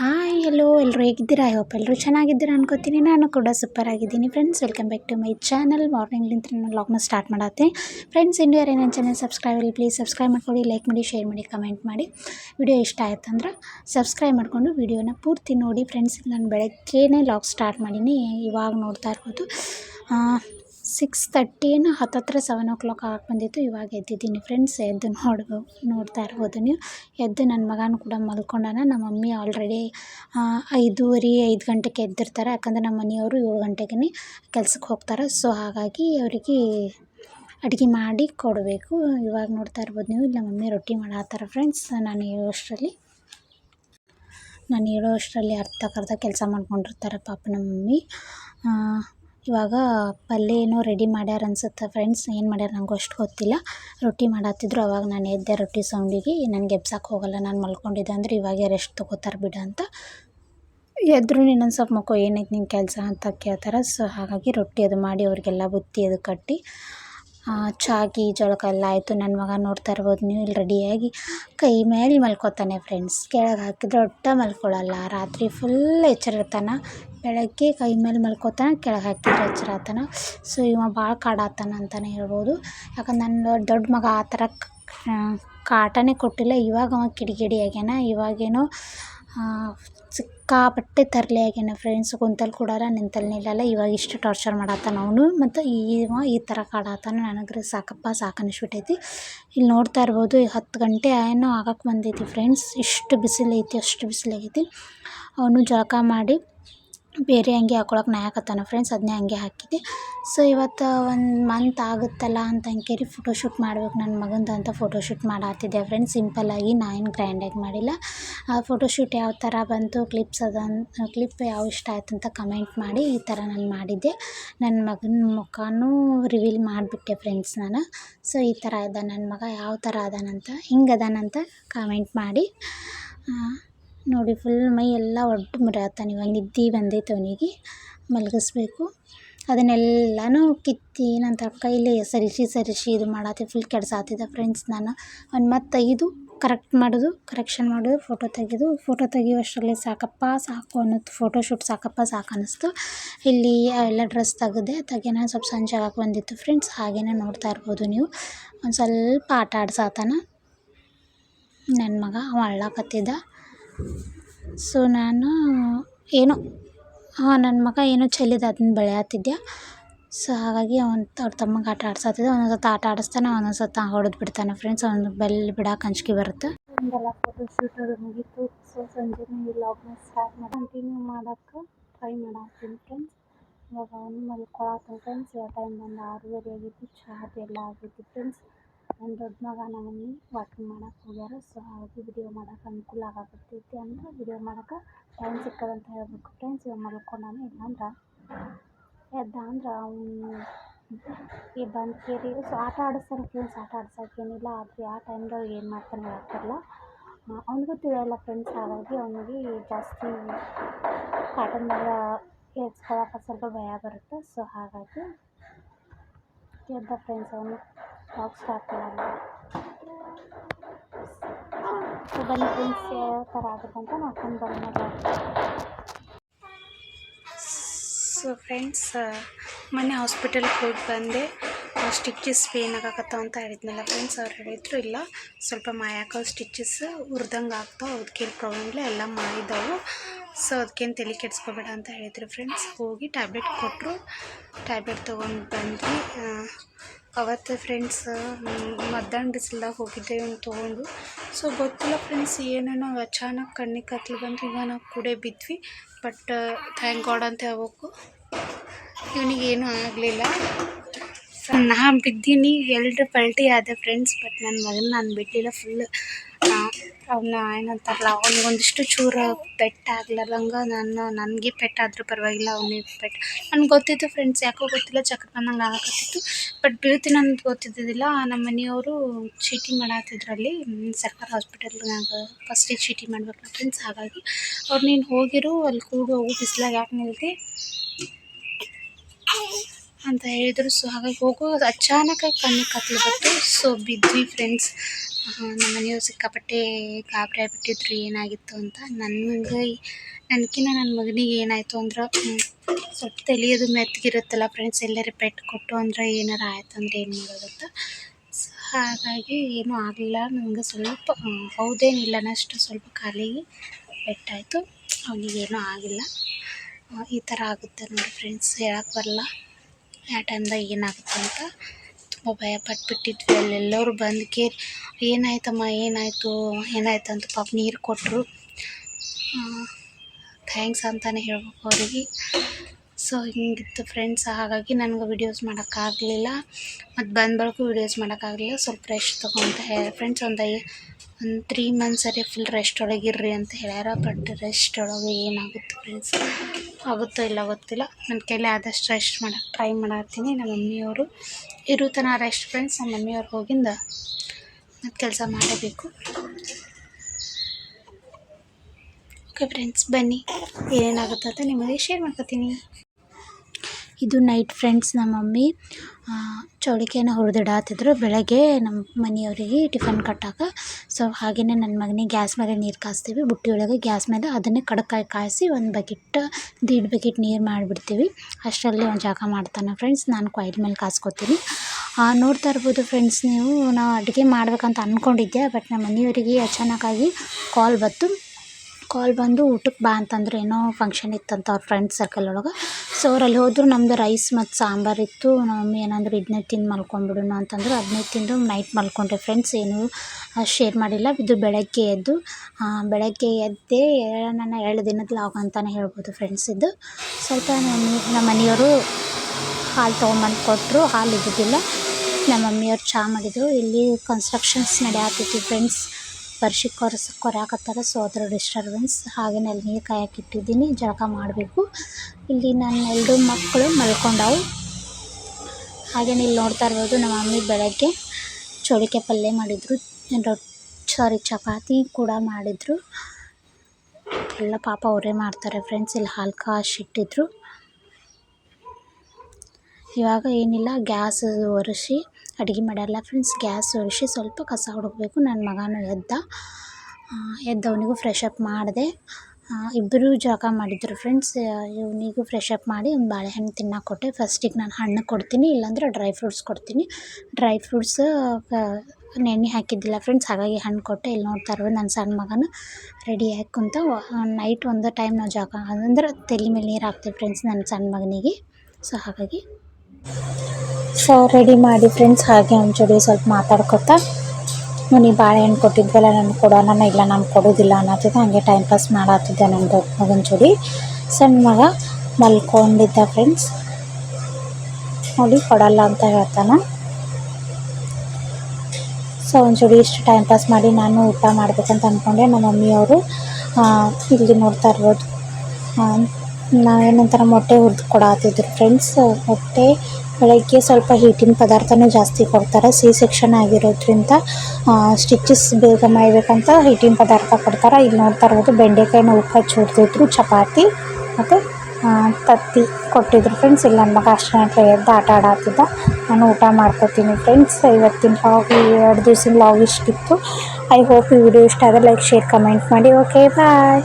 Hi hello ಎಲ್ಲರೂ ಹೇಗಿದ್ದೀರಾ? I hope ಎಲ್ಲರೂ ಚೆನ್ನಾಗಿದ್ದೀರಾ ಅನ್ಕೋತೀನಿ. ನಾನು ಕೂಡ ಸೂಪರ್ ಆಗಿದ್ದೀನಿ. Friends welcome back to my channel ಮಾರ್ನಿಂಗ್ಲಿಂತ ನಾನು ಲಾಗ್ನ ಸ್ಟಾರ್ಟ್ ಮಾಡತ್ತೆ. ಫ್ರೆಂಡ್ಸ್ ಇನ್ನೂ ಯಾರು ನನ್ನ ಚಾನಲ್ ಸಬ್ಸ್ಕ್ರೈಬ್ ಇಲ್ಲಿ ಪ್ಲೀಸ್ ಸಬ್ಸ್ಕ್ರೈಬ್ ಮಾಡ್ಕೊಳ್ಳಿ. ಲೈಕ್ ಮಾಡಿ ಶೇರ್ ಮಾಡಿ ಕಮೆಂಟ್ ಮಾಡಿ. ವಿಡಿಯೋ ಇಷ್ಟ ಆಯ್ತು ಅಂದ್ರೆ ಸಬ್ಸ್ಕ್ರೈಬ್ ಮಾಡಿಕೊಂಡು ವಿಡಿಯೋನ ಪೂರ್ತಿ ನೋಡಿ. ಫ್ರೆಂಡ್ಸ್ ನಾನು ಬೆಳಗ್ಗೆನೇ ಲಾಗ್ ಸ್ಟಾರ್ಟ್ ಮಾಡೀನಿ. ಇವಾಗ ನೋಡ್ತಾ ಇರ್ಬೋದು. ಸಿಕ್ಸ್ ತರ್ಟಿನ ಹತ್ತತ್ರ ಸೆವೆನ್ ಓ ಕ್ಲಾಕ್ ಆಗಕ್ಕೆ ಬಂದಿತ್ತು. ಇವಾಗ ಎದ್ದಿದ್ದೀನಿ ಫ್ರೆಂಡ್ಸ್ ಎದ್ದು ನೋಡ್ಬೋ ನೋಡ್ತಾ ಇರ್ಬೋದು ನೀವು. ಎದ್ದು ನನ್ನ ಮಗನ ಕೂಡ ಮಲ್ಕೊಂಡಾನ. ನಮ್ಮ ಮಮ್ಮಿ ಆಲ್ರೆಡಿ ಐದೂವರೆ, ಐದು ಗಂಟೆಗೆ ಎದ್ದಿರ್ತಾರೆ. ಯಾಕಂದರೆ ನಮ್ಮ ಮನೆಯವರು ಏಳು ಗಂಟೆಗೆ ಕೆಲ್ಸಕ್ಕೆ ಹೋಗ್ತಾರೆ. ಸೊ ಹಾಗಾಗಿ ಅವರಿಗೆ ಅಡುಗೆ ಮಾಡಿ ಕೊಡಬೇಕು. ಇವಾಗ ನೋಡ್ತಾ ಇರ್ಬೋದು ನೀವು. ಇಲ್ಲ, ಮಮ್ಮಿ ರೊಟ್ಟಿ ಮಾಡತ್ತಾರ ಫ್ರೆಂಡ್ಸ್ ನಾನು ಹೇಳೋಷ್ಟರಲ್ಲಿ ನಾನು ಹೇಳೋ ಅಷ್ಟರಲ್ಲಿ ಅರ್ಧಕ್ಕರ್ಧ ಕೆಲಸ ಮಾಡ್ಕೊಂಡಿರ್ತಾರೆ ಪಾಪ ನಮ್ಮ ಮಮ್ಮಿ. ಇವಾಗ ಪಲ್ಯ ಏನೋ ರೆಡಿ ಮಾಡ್ಯಾರ ಅನ್ಸುತ್ತೆ ಫ್ರೆಂಡ್ಸ್ ಏನು ಮಾಡ್ಯಾರ ನಂಗೆ ಅಷ್ಟು ಗೊತ್ತಿಲ್ಲ. ರೊಟ್ಟಿ ಮಾಡತ್ತಿದ್ರು ಅವಾಗ ನಾನು ಎದ್ದೆ ರೊಟ್ಟಿ ಸೌಂಡಿಗೆ. ನನಗೆ ಎಬ್ಸಕ್ಕೆ ಹೋಗಲ್ಲ, ನಾನು ಮಲ್ಕೊಂಡಿದ್ದೆ ಅಂದ್ರೆ ಇವಾಗ ರೆಸ್ಟ್ ತೊಗೋತಾರೆ ಬಿಡು ಅಂತ. ಎದ್ರು ಇನ್ನೊಂದು ಸ್ವಲ್ಪ ಮಕ್ಕೋ ಏನೈತೆ ನಿನ್ನ ಕೆಲಸ ಅಂತ ಕೇಳ್ತಾರೆ. ಸೊ ಹಾಗಾಗಿ ರೊಟ್ಟಿ ಅದು ಮಾಡಿ ಅವ್ರಿಗೆಲ್ಲ ಬುತ್ತಿ ಅದು ಕಟ್ಟಿ ಚಾಗಿ, ಜಳಕ ಎಲ್ಲ ಆಯಿತು. ನನ್ನ ಮಗ ನೋಡ್ತಾ ಇರ್ಬೋದು, ನೀವು ಇಲ್ಲಿ ರೆಡಿಯಾಗಿ ಕೈ ಮೇಲೆ ಮಲ್ಕೋತಾನೆ ಫ್ರೆಂಡ್ಸ್ ಕೆಳಗೆ ಹಾಕಿದ್ರೆ ದೊಡ್ಡ ಮಲ್ಕೊಳ್ಳಲ್ಲ ರಾತ್ರಿ ಫುಲ್ ಎಚ್ಚರಿರ್ತಾನೆ. ಬೆಳಗ್ಗೆ ಕೈ ಮೇಲೆ ಮಲ್ಕೋತಾನೆ, ಕೆಳಗೆ ಹಾಕಿದ್ರೆ ಎಚ್ಚರ ಆತಾನೆ ಸೊ ಇವ ಭಾಳ ಕಾಡಾತಾನ ಅಂತಲೇ ಹೇಳ್ಬೋದು. ಯಾಕಂದ್ರೆ ನನ್ನ ದೊಡ್ಡ ಮಗ ಆ ಥರ ಕಾಟನೇ ಕೊಟ್ಟಿಲ್ಲ. ಇವಾಗ ಅವ ಕಿಡಿಗೇಡಿ ಆಗ್ಯಾನ ಇವಾಗೇನೋ ಸಿಕ್ಕಾಪಟ್ಟೆ ತರಲೆ ಆಗ್ಯಾನ ಫ್ರೆಂಡ್ಸ್ ಕುಂತಲ್ಲಿ ಕೂಡಾರ ನಿಂತಲ್ಲಿ ನಿಲ್ಲಲ್ಲ ಇವಾಗ ಇಷ್ಟು ಟಾರ್ಚರ್ ಮಾಡತ್ತಾನ ಅವನು ಮತ್ತು ಇವ ಈ ಥರ ಕಾಡತ್ತಾನ ನನಗೆ ಸಾಕಪ್ಪ, ಸಾಕು ಅನಿಸ್ಬಿಟ್ಟೈತಿ. ಇಲ್ಲಿ ನೋಡ್ತಾ ಇರ್ಬೋದು ಈಗ ಹತ್ತು ಗಂಟೆ ಏನೋ ಆಗಕ್ಕೆ ಬಂದೈತಿ ಫ್ರೆಂಡ್ಸ್ ಇಷ್ಟು ಬಿಸಿಲೈತಿ, ಅಷ್ಟು ಬಿಸಿಲಾಗೈತಿ. ಅವನು ಜಳಕ ಮಾಡಿ ಬೇರೆ ಅಂಗಿ ಹಾಕೊಳಕ್ಕೆ ನಾಯಕತ್ತಾನ ಫ್ರೆಂಡ್ಸ್ ಅದನ್ನೇ ಹಂಗೆ ಹಾಕಿದ್ದೆ. ಸೊ ಇವತ್ತು ಒಂದು ಮಂತ್ ಆಗುತ್ತಲ್ಲ ಅಂತ ಅಂಕೇರಿ ಫೋಟೋಶೂಟ್ ಮಾಡ್ಬೇಕು ನನ್ನ ಮಗಂದು ಅಂತ ಫೋಟೋಶೂಟ್ ಮಾಡಾತಿದ್ದೆ ಫ್ರೆಂಡ್ಸ್ ಸಿಂಪಲ್ಲಾಗಿ ನಾ ಏನು ಗ್ರ್ಯಾಂಡಾಗಿ ಮಾಡಿಲ್ಲ. ಆ ಫೋಟೋಶೂಟ್ ಯಾವ ಥರ ಬಂತು ಕ್ಲಿಪ್ಸ್ ಅದ ಕ್ಲಿಪ್ ಯಾವ ಇಷ್ಟ ಆಯ್ತು ಅಂತ ಕಮೆಂಟ್ ಮಾಡಿ ಈ ಥರ ನಾನು ಮಾಡಿದ್ದೆ. ನನ್ನ ಮಗನ ಮುಖನೂ ರಿವೀಲ್ ಮಾಡಿಬಿಟ್ಟೆ ಫ್ರೆಂಡ್ಸ್ ನಾನು. ಸೊ ಈ ಥರ ಅದ ನನ್ನ ಮಗ, ಯಾವ ಥರ ಅದಾನಂತ, ಹಿಂಗೆ ಅದಾನಂತ ಕಮೆಂಟ್ ಮಾಡಿ. ನೋಡಿ ಫುಲ್ ಮೈ ಎಲ್ಲ ಒಟ್ಟು ಮುರಿಯತ್ತಾನ ಇವಾಗ ನಿದ್ದೆ ಬಂದೈತೆ ಅವನಿಗೆ. ಮಲಗಿಸ್ಬೇಕು. ಅದನ್ನೆಲ್ಲನೂ ಕಿತ್ತಿ ನಂತರ ಕೈಲಿ ಸರಿಸಿ ಸರಿಸಿ ಇದು ಮಾಡತ್ತೆ ಫುಲ್ ಕೆಡ್ಸಾತಿದ್ದೆ ಫ್ರೆಂಡ್ಸ್ ನಾನು. ಅವ್ನು ಮತ್ತೆ ತೆಗೆದು ಕರೆಕ್ಟ್ ಮಾಡೋದು ಕರೆಕ್ಷನ್ ಮಾಡೋದು ಫೋಟೋ ತೆಗೆದು ಫೋಟೋ ತೆಗೆಯುವಷ್ಟರಲ್ಲಿ ಸಾಕಪ್ಪ, ಸಾಕು ಅನ್ನಿಸ್ತು ಫೋಟೋಶೂಟ್ ಸಾಕಪ್ಪ, ಸಾಕು ಅನ್ನಿಸ್ತು. ಇಲ್ಲಿ ಎಲ್ಲ ಡ್ರೆಸ್ ತೆಗೆದೆ ತೆಗೆನ ಸ್ವಲ್ಪ ಸಂಜೆ ಆಗಕ್ಕೆ ಬಂದಿತ್ತು ಫ್ರೆಂಡ್ಸ್ ಹಾಗೇನೆ ನೋಡ್ತಾ ಇರ್ಬೋದು ನೀವು. ಒಂದು ಸ್ವಲ್ಪ ಆಟ ಆಡ್ಸಾತಾನ ನನ್ನ ಮಗ, ಅವ ಅಳ್ಳಾಕತ್ತಿದ್ದ ಸೊ ನಾನು ಏನು ಹಾಂ ನನ್ನ ಮಗ ಏನು ಚೆಲ್ಲಿದ, ಅದನ್ನ ಬೆಳೆಯತ್ತಿದ್ದೆ ಸೊ ಹಾಗಾಗಿ ಅವನು, ಅವ್ರ ತಮ್ಮಂಗೆ ಆಟ ಆಡ್ಸತ್ತಿದ್ದ ಒಂದೊಂದು ಸತ ಆಟ ಆಡಿಸ್ತಾನೆ ಒಂದೊಂದು ಸತ ಹೊಡೆದು ಬಿಡ್ತಾನೆ ಫ್ರೆಂಡ್ಸ್ ಅವ್ನ ಬೆಲ್ ಬಿಡಕ್ಕೆ ಅಂಜಿಕೆ ಬರುತ್ತೆ. ಒಂದೆಲ್ಲ ಫೋಟೋಶೂಟ್ ಅದು ಮುಗೀತು, ಸೊ ಸಂಜೆ ಸ್ಟಾರ್ಟ್ ಮಾಡಿ ಕಂಟಿನ್ಯೂ ಮಾಡೋಕ್ಕೆ ಟ್ರೈ ಮಾಡಾಕ್ತೀನಿ ಫ್ರೆಂಡ್ಸ್ ಇವಾಗ ಅವನು ಮಲ್ಕೊಳತ್ತಾನ ಫ್ರೆಂಡ್ಸ್ ಇವಾಗ ಟೈಮ್ ಬಂದು ಆರೂವರೆ ಆಗಿತ್ತು ಚಾರ್ಜ್ ಎಲ್ಲ ಆಗಿತ್ತು ಫ್ರೆಂಡ್ಸ್ ನನ್ನ ದೊಡ್ಡ ಮಗ ನಮ್ಮ ಮಮ್ಮಿ ವಾಕಿಂಗ್ ಮಾಡಕ್ಕೆ ಹೋಗ್ಯಾರ. ಸೊ ಹಾಗಾಗಿ ವಿಡಿಯೋ ಮಾಡೋಕೆ ಅನುಕೂಲ ಆಗಕತ್ತೈತಿ ಅಂದ್ರೆ ವಿಡಿಯೋ ಮಾಡೋಕೆ ಟೈಮ್ ಸಿಕ್ಕದಂತ ಹೇಳ್ಬೇಕು ಫ್ರೆಂಡ್ಸ್ ಇವಾಗ ಮಲ್ಕೊಂಡಾನೆ ಇಲ್ಲಾಂದ್ರೆ ಎದ್ದ ಅಂದ್ರೆ ಅವನು ಈ ಬಂದು ಕೇರಿ. ಸೊ ಆಟ ಆಡಿಸ್ತಾನೆ ಫ್ರೆಂಡ್ಸ್ ಆಟ ಆಡ್ಸೋಕ್ಕೇನಿಲ್ಲ ಆದರೆ ಆ ಟೈಮ್ದಾಗ ಏನು ಮಾಡ್ತಾನೆ ಹೇಳಕ್ಕಾಗಲ್ಲ ಅವ್ನಿಗೂ ತಿಳಿಯಲ್ಲ ಫ್ರೆಂಡ್ಸ್ ಹಾಗಾಗಿ ಅವನಿಗೆ ಜಾಸ್ತಿ ಕಾಟನ್ ಮೇಲೆ ಎತ್ಸ್ಕೊಳಕ್ಕೆ ಸ್ವಲ್ಪ ಭಯ ಬರುತ್ತೆ. ಸೊ ಹಾಗಾಗಿ ಎದ್ದ ಫ್ರೆಂಡ್ಸ್ ಅವನು. ಲಾಗ್ ಸ್ಟಾರ್ಟ್ ಮಾಡೋಣ ಸೊ ಬನ್ನಿ ಫ್ರೆಂಡ್ಸ್ ಯಾವ ಥರ ಆಗುತ್ತೆ ನೋಡ್ಕೊಂಡು ಬರೋಣ ಸೊ ಫ್ರೆಂಡ್ಸ್ ಮೊನ್ನೆ ಹಾಸ್ಪಿಟಲ್ಗೆ ಹೋಗಿ ಬಂದೆ. ಸ್ಟಿಚ್ಚಸ್ ಪೇನ್ ಆಗಾಕತ್ತಾವ ಅಂತ ಹೇಳಿದ್ನಲ್ಲ ಫ್ರೆಂಡ್ಸ್ ಅವ್ರು ಹೇಳಿದ್ರು, ಇಲ್ಲ, ಸ್ವಲ್ಪ ಮಾಯಾಕ ಸ್ಟಿಚ್ಚಸ್ ಉರ್ದಂಗೆ ಆಗ್ತಾವೆ ಅದಕ್ಕೆ ಪ್ರಾಬ್ಲಮ್ ಇಲ್ಲ, ಎಲ್ಲ ಮಾಡಿದ್ದಾವೆ ಸೊ ಅದಕ್ಕೇನು ತಲೆ ಕೆಡಿಸ್ಕೋಬೇಡ ಅಂತ ಹೇಳಿದ್ರು ಫ್ರೆಂಡ್ಸ್ ಹೋಗಿ ಟ್ಯಾಬ್ಲೆಟ್ ಕೊಟ್ಟರು ಟ್ಯಾಬ್ಲೆಟ್ ತೊಗೊಂಡು ಬಂದ್ವಿ. ಅವತ್ತು ಫ್ರೆಂಡ್ಸ್ ಮಧ್ಯಾಹ್ನ ಬಿಸಿಲ್ದಾಗ ಹೋಗಿದ್ದೆ ತೊಗೊಂಡು. ಸೊ ಗೊತ್ತಿಲ್ಲ ಫ್ರೆಂಡ್ಸ್ ಏನೇನೋ ಅಚಾನಕ್ ಕಣ್ಣಿಗೆ ಕತ್ಲು ಬಂದು ಈಗ ನಾವು ಕೂಡೆ ಬಿದ್ವಿ. ಬಟ್ ಥ್ಯಾಂಕ್ ಗಾಡ್ ಅಂತ ಹೇಳ್ಬೇಕು. ಇವನಿಗೇನು ಆಗಲಿಲ್ಲ. ನಾ ಬಿದ್ದೀನಿ ಎಲ್ಲರೂ ಪಲ್ಟಿ ಆದೆ ಫ್ರೆಂಡ್ಸ್ ಬಟ್ ನನ್ನ ಮಗನ ನಾನು ಬಿಡಲಿಲ್ಲ ಫುಲ್ ಅವನ್ನ ಏನಂತಾರಲ್ಲ ಅವನಿಗೊಂದಿಷ್ಟು ಚೂರು ಪೆಟ್ಟಾಗ್ಲಾರ್ದಂಗೆ ನಾನು, ನನಗೆ ಪೆಟ್ಟಾದರೂ ಪರವಾಗಿಲ್ಲ, ಅವನಿಗೆ ಪೆಟ್ಟು ನನಗೆ ಗೊತ್ತಿತ್ತು ಫ್ರೆಂಡ್ಸ್ ಯಾಕೋ ಗೊತ್ತಿಲ್ಲ ಚಕ್ರ ಬಂದಂಗೆ ಆಗಕತ್ತಿತ್ತು ಬಟ್ ಬೀಳ್ತೀನಿ ಅಂತ ಗೊತ್ತಿದ್ದಿದ್ದಿಲ್ಲ ನಮ್ಮ ಮನೆಯವರು ಚೀಟಿ ಮಾಡತ್ತಿದ್ರಲ್ಲಿ ಸರ್ಕಾರಿ ಹಾಸ್ಪಿಟಲ್ನಾಗ ಫಸ್ಟಿಗೆ ಚೀಟಿ ಮಾಡ್ಬೇಕಲ್ಲ ಫ್ರೆಂಡ್ಸ್ ಹಾಗಾಗಿ ಅವ್ರು ನೀನು ಹೋಗಿರು, ಅಲ್ಲಿ ಕೂಡು ಹೋಗು ಬಿಸ್ಲಾಗ ಯಾಕೆ ನಿಲ್ತಿ? ಅಂತ ಹೇಳಿದರು. ಸೊ ಹಾಗಾಗಿ ಹೋಗೋ ಅಚಾನಕ್ಕಾಗಿ ಕಣ್ಣು ಕತ್ಲು ಬಂತು ಸೊ ಬಿದ್ವಿ ಫ್ರೆಂಡ್ಸ್ ನಮ್ಮ ಮನೆಯವ್ರು ಸಿಕ್ಕಾಪಟ್ಟೆ ಗಾಬರಿ ಆಗಿಬಿಟ್ಟಿದ್ರು. ಏನಾಗಿತ್ತು ಅಂತ ನನಗೆ ನನಗಿನ್ನ ನನ್ನ ಮಗನಿಗೆ ಏನಾಯಿತು ಅಂದ್ರೆ ಸ್ವಲ್ಪ ತಲೆಯದು ಮೆತ್ತಗಿರುತ್ತಲ್ಲ ಫ್ರೆಂಡ್ಸ್ ಎಲ್ಲರೂ ಪೆಟ್ಟು ಕೊಟ್ಟು ಅಂದ್ರೆ ಏನಾರು ಆಯ್ತು ಅಂದ್ರೆ ಏನು ಮಾಡೋದಂತ ಸೊ ಹಾಗಾಗಿ ಏನೂ ಆಗಲಿಲ್ಲ. ನನಗೆ ಸ್ವಲ್ಪ ಹೌದೇನಿಲ್ಲ. ನಷ್ಟು ಸ್ವಲ್ಪ ಖಾಲಿಗೆ ಪೆಟ್ಟಾಯಿತು. ಅವನಿಗೇನೂ ಆಗಿಲ್ಲ. ಈ ಥರ ಆಗುತ್ತೆ ನೋಡಿ ಫ್ರೆಂಡ್ಸ್ ಹೇಳಕ್ಕೆ ಬರಲ್ಲ. ಯಾವ ಟೈಮ್ದಾಗ ಏನಾಗುತ್ತೆ ಅಂತ ತುಂಬ ಭಯ ಪಟ್ಬಿಟ್ಟಿದ್ವಿ ಅಲ್ಲೆಲ್ಲರೂ ಬಂದು ಕೇರಿ, ಏನಾಯ್ತಮ್ಮ, ಏನಾಯಿತು, ಏನಾಯ್ತು? ಅಂತ ಪಾಪ ನೀರು ಕೊಟ್ಟರು ಥ್ಯಾಂಕ್ಸ್ ಅಂತಲೇ ಹೇಳ್ಬೇಕು ಅವರಿಗೆ. ಸೊ ಹಿಂಗಿತ್ತು ಫ್ರೆಂಡ್ಸ್ ಹಾಗಾಗಿ ನನಗೆ ವಿಡಿಯೋಸ್ ಮಾಡೋಕ್ಕಾಗಲಿಲ್ಲ. ಮತ್ತು ಬಂದ ಬಳಿಕ ವಿಡಿಯೋಸ್ ಮಾಡೋಕ್ಕಾಗಲಿಲ್ಲ. ಸ್ವಲ್ಪ ರೆಸ್ಟ್ ತೊಗೊಂತ ಹೇಳಿ ಫ್ರೆಂಡ್ಸ್ ಒಂದು ಐ, ಒಂದು ತ್ರೀ ಮಂತ್ಸ್ ಸರಿ ಫುಲ್ ರೆಸ್ಟ್ ಒಳಗಿರ್ರಿ ಅಂತ ಹೇಳ್ಯಾರ. ಬಟ್ ರೆಸ್ಟ್ ಒಳಗೆ ಏನಾಗುತ್ತೆ ಫ್ರೆಂಡ್ಸ್ ಆಗುತ್ತೋ ಇಲ್ಲ ಗೊತ್ತಿಲ್ಲ. ನನ್ನ ಕೈಲಿ ಆದಷ್ಟು ರೆಸ್ಟ್ ಮಾಡೋಕ್ಕೆ ಟ್ರೈ ಮಾಡತ್ತೀನಿ. ನಮ್ಮ ಮಮ್ಮಿಯವರು ಇರೋ ತನಕ ರೆಸ್ಟ್ ಫ್ರೆಂಡ್ಸ್ ನಮ್ಮ ಮಮ್ಮಿಯವ್ರು ಹೋಗಿಂದ ಮತ್ತು ಕೆಲಸ ಮಾಡಬೇಕು. ಓಕೆ ಫ್ರೆಂಡ್ಸ್ ಬನ್ನಿ. ಏನೇನಾಗುತ್ತೆ ಅಂತ ನಿಮಗೆ ಶೇರ್ ಮಾಡ್ಕೊತೀನಿ. ಇದು ನೈಟ್ ಫ್ರೆಂಡ್ಸ್ ನಮ್ಮ ಮಮ್ಮಿ. ಚೌಳಿಕಾಯಿನ ಹುರಿದಿಡಾತಿದ್ರು. ಬೆಳಗ್ಗೆ ನಮ್ಮ ಮನೆಯವರಿಗೆ ಟಿಫನ್ ಕಟ್ಟಾಕ ಸೊ ಹಾಗೆಯೇ ನನ್ನ ಮಗನಿಗೆ ಗ್ಯಾಸ್ ಮೇಲೆ ನೀರು ಕಾಯಿಸ್ತೀವಿ. ಬುಟ್ಟಿ ಒಳಗೆ ಗ್ಯಾಸ್ ಮೇಲೆ ಅದನ್ನೇ ಕಡಕಾಯಿ ಕಾಯಿಸಿ ಒಂದು ಬಕೆಟ್ ದೀಡ್ ಬಕೆಟ್ ನೀರು ಮಾಡಿಬಿಡ್ತೀವಿ. ಅಷ್ಟರಲ್ಲಿ ಒಂದು ಜಾಗ ಮಾಡ್ತಾನೆ ಫ್ರೆಂಡ್ಸ್. ನಾನು ಕೊಯ್ಲ್ ಮೇಲೆ ಕಾಸ್ಕೊತೀನಿ. ನೋಡ್ತಾ ಇರ್ಬೋದು ಫ್ರೆಂಡ್ಸ್ ನೀವು. ನಾವು ಅಡುಗೆ ಮಾಡ್ಬೇಕಂತ ಅಂದ್ಕೊಂಡಿದ್ದೆ ಬಟ್ ನಮ್ಮ ಮನೆಯವರಿಗೆ ಅಚಾನಕ್ಕಾಗಿ ಕಾಲ್ ಬಂತು. ಕಾಲ್ ಬಂದು ಊಟಕ್ಕೆ ಬಾ ಅಂತಂದ್ರೆ ಏನೋ ಫಂಕ್ಷನ್ ಇತ್ತಂತ ಅವ್ರ ಫ್ರೆಂಡ್ಸ್ ಸರ್ಕಲ್ ಒಳಗೆ. ಸೊ ಅವರಲ್ಲಿ ಹೋದ್ರು ನಮ್ಮದು ರೈಸ್ ಮತ್ತು ಸಾಂಬಾರು ಇತ್ತು. ನಮ್ಮ ಮಮ್ಮಿ ಏನಂದ್ರು ಇದನ್ನೇ ತಿಂದು ಮಲ್ಕೊಂಡ್ಬಿಡೋಣ ಅಂತಂದ್ರು ಅದನ್ನೇ ತಿಂದು ನೈಟ್ ಮಲ್ಕೊಂಡೆ ಫ್ರೆಂಡ್ಸ್ ಏನು ಶೇರ್ ಮಾಡಿಲ್ಲ. ಇದು ಬೆಳಗ್ಗೆ ಎದ್ದು ಬೆಳಗ್ಗೆ ಎದ್ದೆ ನನ್ನ ಎರಡು ದಿನದ ಲಾಗ್ ಅಂತಲೇ ಹೇಳ್ಬೋದು ಫ್ರೆಂಡ್ಸ್ ಇದು. ಸ್ವಲ್ಪ ನಮ್ಮ ನಮ್ಮ ಮನೆಯವರು ಹಾಲು ತೊಗೊಂಬಂದು ಕೊಟ್ಟರು ಹಾಲು ಇದ್ದಿದ್ದಿಲ್ಲ. ನಮ್ಮ ಮಮ್ಮಿಯವ್ರು ಚಹಾ ಮಾಡಿದರು. ಇಲ್ಲಿ ಕನ್ಸ್ಟ್ರಕ್ಷನ್ಸ್ ನಡೆಯತ್ತಿತ್ತು ಫ್ರೆಂಡ್ಸ್ ವರ್ಷಕ್ಕೆ ಕೊರ್ಸ್ ಸೊ ಅದ್ರ ಡಿಸ್ಟರ್ಬೆನ್ಸ್ ಹಾಗೆ ನೀರು ಕಾಯಕ್ಕೆ ಇಟ್ಟಿದ್ದೀನಿ ಜಳಕ ಮಾಡಬೇಕು. ಇಲ್ಲಿ ನನ್ನ ಎರಡು ಮಕ್ಕಳು ಮಲ್ಕೊಂಡವು. ಹಾಗೇನೆ ಇಲ್ಲಿ ನೋಡ್ತಾ ಇರ್ಬೋದು, ನಮ್ಮ ಮಮ್ಮಿ ಬೆಳಗ್ಗೆ ಚೌಳಿಕಾಯಿ ಪಲ್ಯ ಮಾಡಿದರು ಸಾರಿ ಚಪಾತಿ ಕೂಡ ಮಾಡಿದರು. ಎಲ್ಲ ಪಾಪ ಅವರೇ ಮಾಡ್ತಾರೆ ಫ್ರೆಂಡ್ಸ್ ಇಲ್ಲಿ ಹಾಲು ಇಟ್ಟಿದ್ರು. ಇವಾಗ ಏನಿಲ್ಲ, ಗ್ಯಾಸ್ ಒರೆಸಿ ಅಡುಗೆ ಮಾಡಲ್ಲ ಫ್ರೆಂಡ್ಸ್, ಗ್ಯಾಸ್ ಒರೆಸಿ ಸ್ವಲ್ಪ ಕಸ ಹುಡುಕಬೇಕು. ನನ್ನ ಮಗನೂ ಎದ್ದ. ಎದ್ದವನಿಗೂ ಎದ್ದು ಫ್ರೆಶ್ ಅಪ್ ಮಾಡಿದೆ ಇಬ್ಬರೂ ಜಾಗ ಮಾಡಿದ್ರು ಫ್ರೆಂಡ್ಸ್. ಇವನಿಗೂ ಫ್ರೆಶ್ ಅಪ್ ಮಾಡಿ ಒಂದು ಬಾಳೆಹಣ್ಣು ತಿನ್ನಕ್ಕೆ ಕೊಟ್ಟೆ. ಫಸ್ಟಿಗೆ ನಾನು ಹಣ್ಣು ಕೊಡ್ತೀನಿ, ಇಲ್ಲಾಂದ್ರೆ ಡ್ರೈ ಫ್ರೂಟ್ಸ್ ಕೊಡ್ತೀನಿ. ಡ್ರೈ ಫ್ರೂಟ್ಸ್ ನೆನೆ ಹಾಕಿದ್ದಿಲ್ಲ ಫ್ರೆಂಡ್ಸ್, ಹಾಗಾಗಿ ಹಣ್ಣು ಕೊಟ್ಟೆ. ಇಲ್ಲಿ ನೋಡ್ತಾ ಇರ್ಬೋದು ನನ್ನ ಸಣ್ಣ ಮಗನ. ರೆಡಿ ಆಗಿ ಕುಂತ ನೈಟ್ ಒಂದು ಟೈಮ್ ನಾವು ಜಾಗ ಅಂದ್ರೆ ತಲೆ ಮೇಲೆ ನೀರು ಹಾಕ್ತೀವಿ ಫ್ರೆಂಡ್ಸ್ ನನ್ನ ಸಣ್ಣ ಮಗನಿಗೆ. ಸೊ ಹಾಗಾಗಿ ಸೊ ರೆಡಿ ಮಾಡಿ ಫ್ರೆಂಡ್ಸ್ ಹಾಗೆ ಅವ್ನ ಜೋಡಿ ಸ್ವಲ್ಪ ಮಾತಾಡ್ಕೊತಾ. ನೀ ಬಾಳೆಹಣ್ಣು ಕೊಟ್ಟಿದ್ವಲ್ಲ, ನಾನು ಕೊಡೋಣ ಇಲ್ಲ, ನಾನು ಕೊಡೋದಿಲ್ಲ ಅನ್ನತ್ತಿದ್ದೆ. ಹಾಗೆ ಟೈಮ್ ಪಾಸ್ ಮಾಡತ್ತಿದ್ದೆ ನನ್ನ ದೊಡ್ಡ ಮಗನ ಜೋಡಿ. ಸಣ್ಣ ಮಗ ಮಲ್ಕೊಂಡಿದ್ದ ಫ್ರೆಂಡ್ಸ್ ನೋಡಿ, ಕೊಡಲ್ಲ ಅಂತ ಹೇಳ್ತಾನೆ. ಸೊ ಅವನ ಜೋಡಿ ಇಷ್ಟು ಟೈಮ್ ಪಾಸ್ ಮಾಡಿ ನಾನು ಊಟ ಮಾಡಬೇಕಂತ ಅಂದ್ಕೊಂಡೆ ನಮ್ಮ ಮಮ್ಮಿಯವರು ಇಲ್ಲಿ ನೋಡ್ತಾ ಇರ್ಬೋದು ನಾವೇನಂತಾರೆ ಮೊಟ್ಟೆ ಹುರಿದು ಕೊಡತ್ತಿದ್ರು ಫ್ರೆಂಡ್ಸ್ ಮೊಟ್ಟೆ ಬೆಳಗ್ಗೆ ಸ್ವಲ್ಪ ಹೀಟಿನ ಪದಾರ್ಥನೂ ಜಾಸ್ತಿ ಕೊಡ್ತಾರೆ. ಸಿ ಸೆಕ್ಷನ್ ಆಗಿರೋದ್ರಿಂದ ಸ್ಟಿಚಸ್ ಬೇಗ ಮಾಡಬೇಕಂತ ಹೀಟಿನ ಪದಾರ್ಥ ಕೊಡ್ತಾರೆ. ಇಲ್ಲಿ ನೋಡ್ತಾ ಇರ್ಬೋದು ಬೆಂಡೆಕಾಯಿನ ಉಪ್ಪು ಹಚ್ಚಿ ಚಪಾತಿ ಮತ್ತು ತತ್ತಿ ಕೊಟ್ಟಿದ್ರು ಫ್ರೆಂಡ್ಸ್ ಇಲ್ಲ ನನ್ನ ಮಗ ಅಷ್ಟೇ ಎದ್ದು ಆಟ ಆಡತ್ತಿದ್ದ ನಾನು ಊಟ ಮಾಡ್ಕೋತೀನಿ ಫ್ರೆಂಡ್ಸ್ ಇವತ್ತಿನ ಲಾಗ್ ಈ ಎರಡು ದಿವ್ಸದ ಲಾಗ್ ಇಷ್ಟಿತ್ತು. ಐ ಹೋಪ್ ಈ ವಿಡಿಯೋ ಇಷ್ಟ ಆದರೆ ಲೈಕ್ ಶೇರ್ ಕಮೆಂಟ್ ಮಾಡಿ. Okay bye